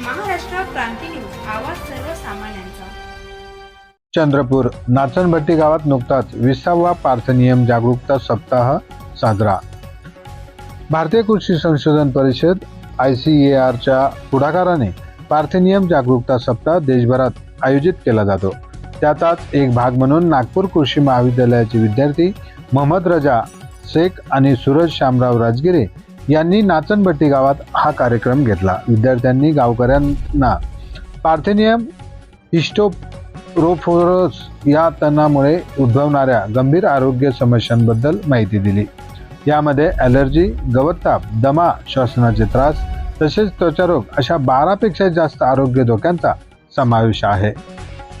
क्रांती news आवाज सर्वसामान्यांचा. चंद्रपूर नाचनभट्टी गावात नुकताच विसावा पार्थनियम जागरूकता सप्ताह साजरा. भारतीय कृषी संशोधन परिषद आय सी ए आरच्या पुढाकाराने पार्थनियम जागरूकता सप्ताह देशभरात आयोजित केला जातो. त्याचाच एक भाग म्हणून नागपूर कृषी महाविद्यालयाचे विद्यार्थी मोहम्मद रजा शेख आणि सूरज शामराव राजगिरे यांनी नाचनबट्टी गावात हा कार्यक्रम घेतला. विद्यार्थ्यांनी गावकऱ्यांना पार्थेनियम हिस्टोरोफोरस या तणामुळे उद्भवणाऱ्या गंभीर आरोग्य समस्यांबद्दल माहिती दिली. यामध्ये ॲलर्जी गवतताप दमा श्वसनाचे त्रास तसेच त्वचारोग अशा बारापेक्षा जास्त आरोग्य धोक्यांचा समावेश आहे.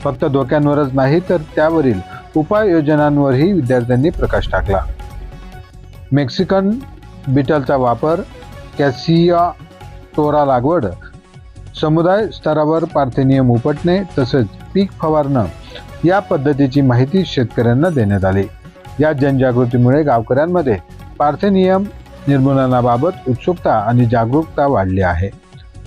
फक्त धोक्यांवरच नाही तर त्यावरील उपाययोजनांवरही विद्यार्थ्यांनी प्रकाश टाकला. मेक्सिकन बिटलचा वापर कॅसिया तोरा लागवड समुदाय स्तरावर पार्थेनियम उपटणे तसेच पीक फवारणं या पद्धतीची माहिती शेतकऱ्यांना देण्यात आली. या जनजागृतीमुळे गावकऱ्यांमध्ये पार्थेनियम निर्मूलनाबाबत उत्सुकता आणि जागरूकता वाढली आहे.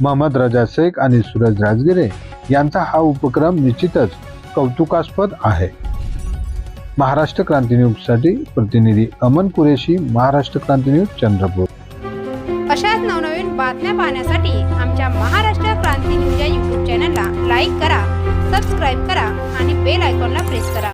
महम्मद रजा शेख आणि सूरज राजगिरे यांचा हा उपक्रम निश्चितच कौतुकास्पद आहे. महाराष्ट्र क्रांती न्यूजसाठी प्रतिनिधी अमन कुरेशी महाराष्ट्र क्रांती न्यूज चंद्रपूर. अशाच नवनवीन बातम्या पाहण्यासाठी आमच्या महाराष्ट्र क्रांती न्यूज या यूट्यूब चॅनलला लाईक करा सबस्क्राईब करा आणि बेल आयकॉनला प्रेस करा.